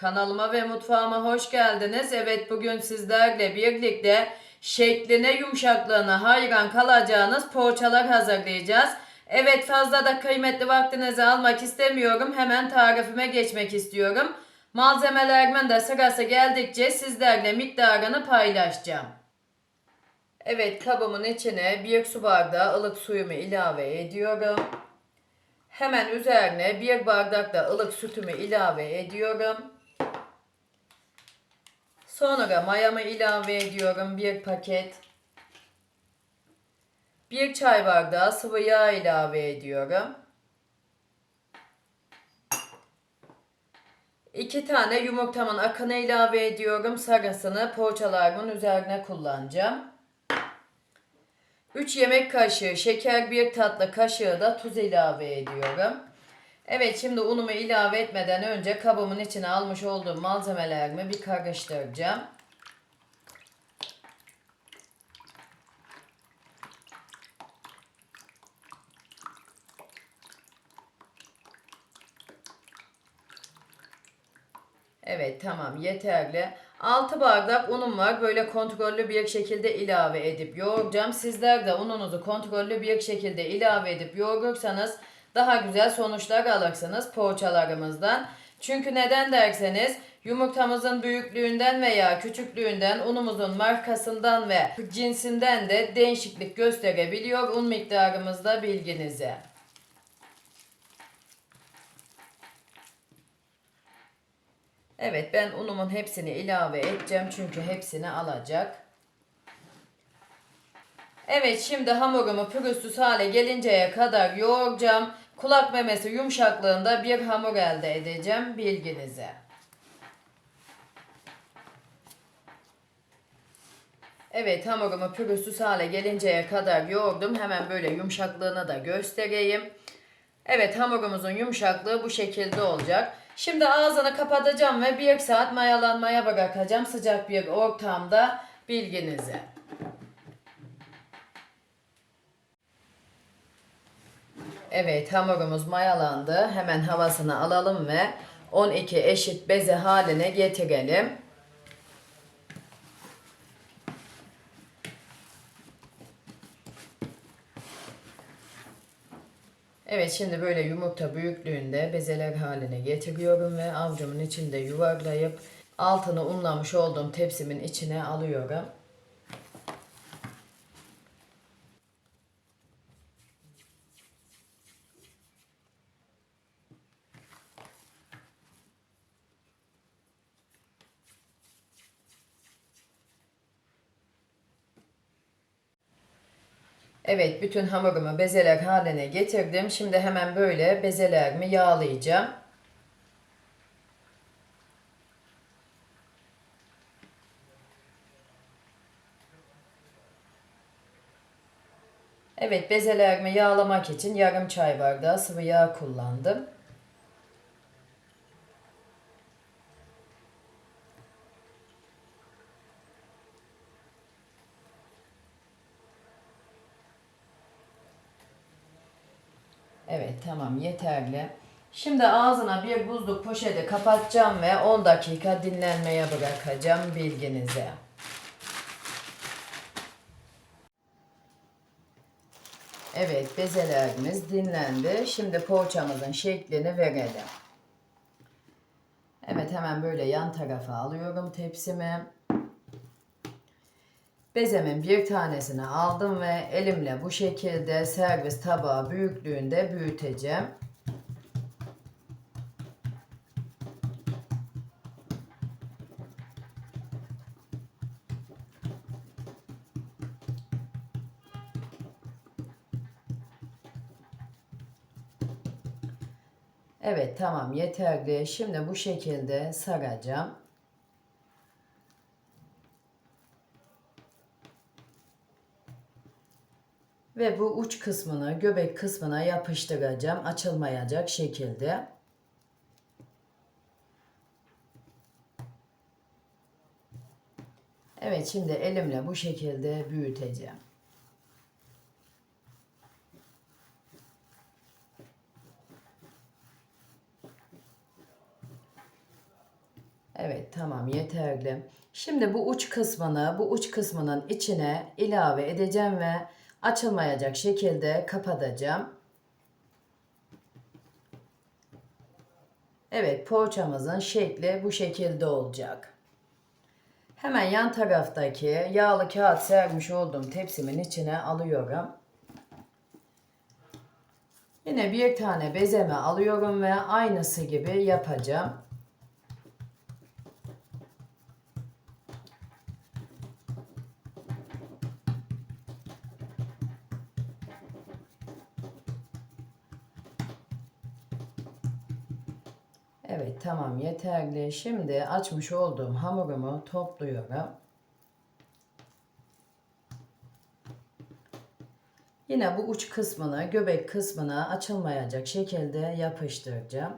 Kanalıma ve mutfağıma hoş geldiniz. Evet bugün sizlerle birlikte şekline yumuşaklığına hayran kalacağınız poğaçalar hazırlayacağız. Evet fazla da kıymetli vaktinizi almak istemiyorum. Hemen tarifime geçmek istiyorum. Malzemelerimin de sırası geldikçe sizlerle miktarını paylaşacağım. Evet kabımın içine bir su bardağı ılık suyumu ilave ediyorum. Hemen üzerine bir bardak da ılık sütümü ilave ediyorum. Sonra mayamı ilave ediyorum bir paket. Bir çay bardağı sıvı yağ ilave ediyorum. İki tane yumurtamın akını ilave ediyorum. Sarısını poğaçalarımın üzerine kullanacağım. 3 yemek kaşığı şeker, 1 tatlı kaşığı da tuz ilave ediyorum. Evet şimdi unumu ilave etmeden önce kabımın içine almış olduğum malzemelerimi bir karıştıracağım. Evet tamam yeterli. 6 bardak unum var. Böyle kontrollü bir şekilde ilave edip yoğuracağım. Sizler de ununuzu kontrollü bir şekilde ilave edip yoğurursanız daha güzel sonuçlar alırsınız poğaçalarımızdan. Çünkü neden derseniz yumurtamızın büyüklüğünden veya küçüklüğünden unumuzun markasından ve cinsinden de değişiklik gösterebiliyor un miktarımızda bilginize. Evet ben unumun hepsini ilave edeceğim çünkü hepsini alacak. Evet şimdi hamurumu pürüzsüz hale gelinceye kadar yoğuracağım. Kulak memesi yumuşaklığında bir hamur elde edeceğim bilginize. Evet hamurumu pürüzsüz hale gelinceye kadar yoğurdum. Hemen böyle yumuşaklığını da göstereyim. Evet hamurumuzun yumuşaklığı bu şekilde olacak. Şimdi ağzını kapatacağım ve bir saat mayalanmaya bırakacağım sıcak bir ortamda bilginize. Evet hamurumuz mayalandı. Hemen havasını alalım ve 12 eşit beze haline getirelim. Evet şimdi böyle yumurta büyüklüğünde bezeler haline getiriyorum ve avucumun içinde yuvarlayıp altını unlamış olduğum tepsimin içine alıyorum. Evet, bütün hamurumu bezeler haline getirdim. Şimdi hemen böyle bezelerimi yağlayacağım. Evet, bezelerimi yağlamak için yarım çay bardağı sıvı yağ kullandım. Evet tamam yeterli. Şimdi ağzına bir buzluk poşeti kapatacağım ve 10 dakika dinlenmeye bırakacağım bilginize. Evet bezelerimiz dinlendi. Şimdi poğaçamızın şeklini verelim. Evet hemen böyle yan tarafa alıyorum tepsimi. Bezemin bir tanesini aldım ve elimle bu şekilde servis tabağı büyüklüğünde büyüteceğim. Evet tamam yeterli. Şimdi bu şekilde saracağım. Ve bu uç kısmını göbek kısmına yapıştıracağım açılmayacak şekilde. Evet şimdi elimle bu şekilde büyüteceğim. Evet tamam yeterli. Şimdi bu uç kısmını bu uç kısmının içine ilave edeceğim ve açılmayacak şekilde kapatacağım. Evet poğaçamızın şekli bu şekilde olacak. Hemen yan taraftaki yağlı kağıt sermiş olduğum tepsimin içine alıyorum. Yine bir tane bezeme alıyorum ve aynısı gibi yapacağım. Tamam yeterli. Şimdi açmış olduğum hamurumu topluyorum. Yine bu uç kısmını, göbek kısmına açılmayacak şekilde yapıştıracağım.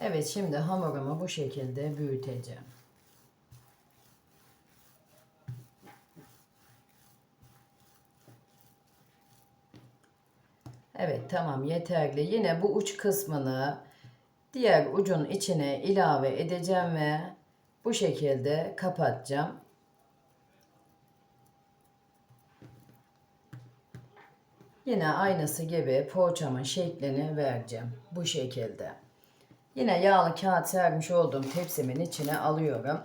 Evet şimdi hamurumu bu şekilde büyüteceğim. Evet tamam yeterli. Yine bu uç kısmını diğer ucun içine ilave edeceğim ve bu şekilde kapatacağım. Yine aynısı gibi poğaçamın şeklini vereceğim. Bu şekilde. Yine yağlı kağıt sermiş olduğum tepsimin içine alıyorum.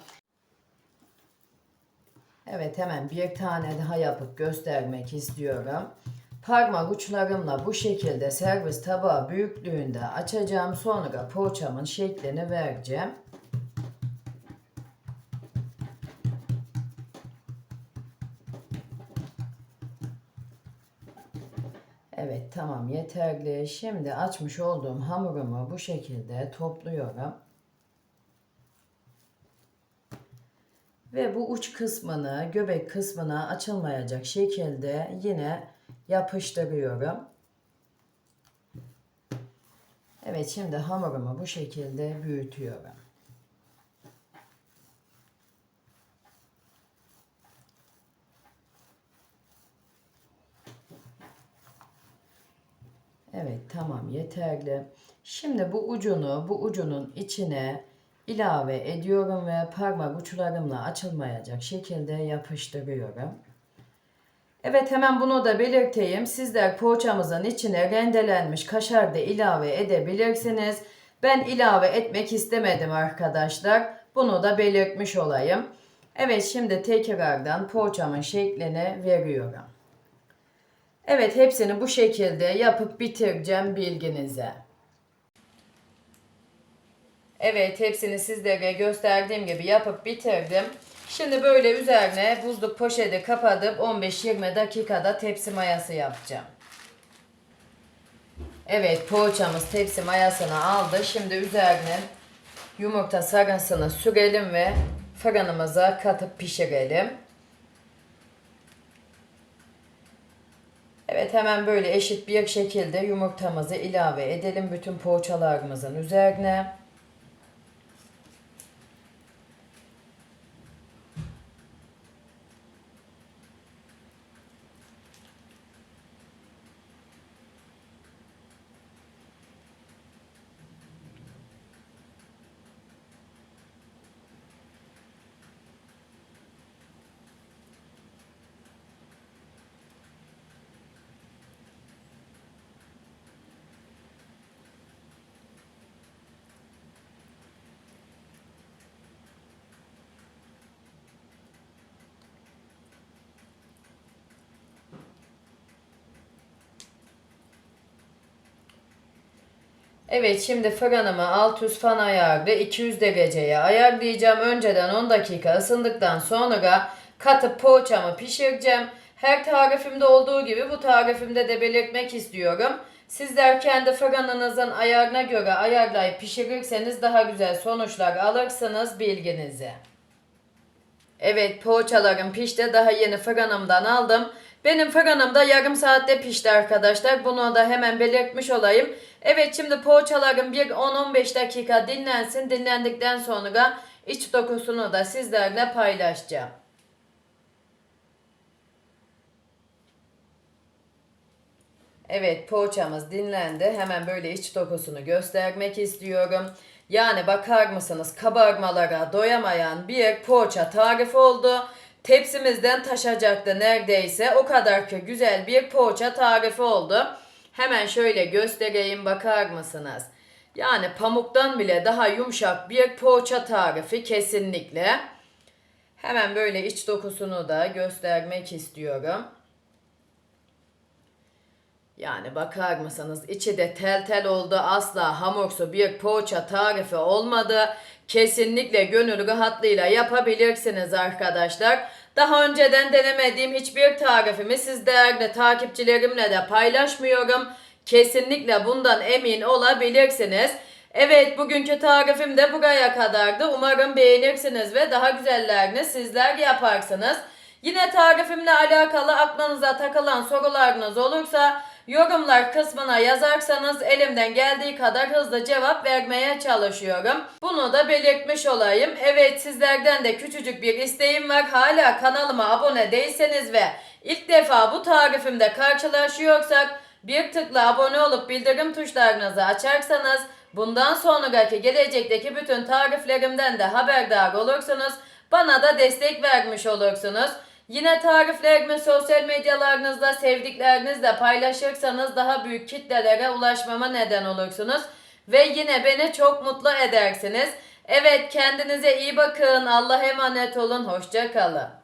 Evet hemen bir tane daha yapıp göstermek istiyorum. Parmak uçlarımla bu şekilde servis tabağı büyüklüğünde açacağım. Sonra poğaçamın şeklini vereceğim. Evet tamam yeterli. Şimdi açmış olduğum hamurumu bu şekilde topluyorum. Ve bu uç kısmını, göbek kısmına açılmayacak şekilde yine yapıştırıyorum. Evet şimdi hamurumu bu şekilde büyütüyorum. Evet tamam yeterli. Şimdi bu ucunu bu ucunun içine ilave ediyorum ve parmak uçlarımla açılmayacak şekilde yapıştırıyorum. Evet hemen bunu da belirteyim. Sizler poğaçamızın içine rendelenmiş kaşar da ilave edebilirsiniz. Ben ilave etmek istemedim arkadaşlar. Bunu da belirtmiş olayım. Evet şimdi tekrardan poğaçamın şeklini veriyorum. Evet hepsini bu şekilde yapıp bitireceğim bilginize. Evet hepsini sizlere gösterdiğim gibi yapıp bitirdim. Şimdi böyle üzerine buzluk poşeti kapatıp 15-20 dakikada tepsi mayası yapacağım. Evet poğaçamız tepsi mayasını aldı. Şimdi üzerine yumurta sarısını sürelim ve fırınımıza katıp pişirelim. Evet hemen böyle eşit bir şekilde yumurtamızı ilave edelim bütün poğaçalarımızın üzerine. Evet şimdi fırınımı alt üst fan ayarlı 200 dereceye ayarlayacağım. Önceden 10 dakika ısındıktan sonra katıp poğaçamı pişireceğim. Her tarifimde olduğu gibi bu tarifimde de belirtmek istiyorum. Sizler kendi fırınınızın ayarına göre ayarlayıp pişirirseniz daha güzel sonuçlar alırsınız bilginize. Evet poğaçalarım pişti. Daha yeni fırınımdan aldım. Benim fırınım da yarım saatte pişti arkadaşlar. Bunu da hemen belirtmiş olayım. Evet şimdi poğaçalarım bir 10-15 dakika dinlensin. Dinlendikten sonra iç dokusunu da sizlerle paylaşacağım. Evet poğaçamız dinlendi. Hemen böyle iç dokusunu göstermek istiyorum. Yani bakar mısınız kabarmalara doyamayan bir poğaça tarifi oldu. Tepsimizden taşacaktı neredeyse. O kadar ki güzel bir poğaça tarifi oldu. Hemen şöyle göstereyim bakar mısınız? Yani pamuktan bile daha yumuşak bir poğaça tarifi kesinlikle. Hemen böyle iç dokusunu da göstermek istiyorum. Yani bakar mısınız içi de tel tel oldu asla hamursu bir poğaça tarifi olmadı. Kesinlikle gönül rahatlığıyla yapabilirsiniz arkadaşlar. Daha önceden denemediğim hiçbir tarifimi siz değerli takipçilerimle de paylaşmıyorum. Kesinlikle bundan emin olabilirsiniz. Evet bugünkü tarifim de buraya kadardı. Umarım beğenirsiniz ve daha güzellerini sizler yaparsınız. Yine tarifimle alakalı aklınıza takılan sorularınız olursa yorumlar kısmına yazarsanız elimden geldiği kadar hızlı cevap vermeye çalışıyorum. Bunu da belirtmiş olayım. Evet sizlerden de küçücük bir isteğim var. Hala kanalıma abone değilseniz ve ilk defa bu tarifimde karşılaşıyorsak bir tıkla abone olup bildirim tuşlarınızı açarsanız bundan sonraki gelecekteki bütün tariflerimden de haberdar olursunuz. Bana da destek vermiş olursunuz. Yine tariflerimi sosyal medyalarınızda sevdiklerinizle paylaşırsanız daha büyük kitlelere ulaşmama neden olursunuz. Ve yine beni çok mutlu edersiniz. Evet kendinize iyi bakın. Allah'a emanet olun. Hoşça kalın.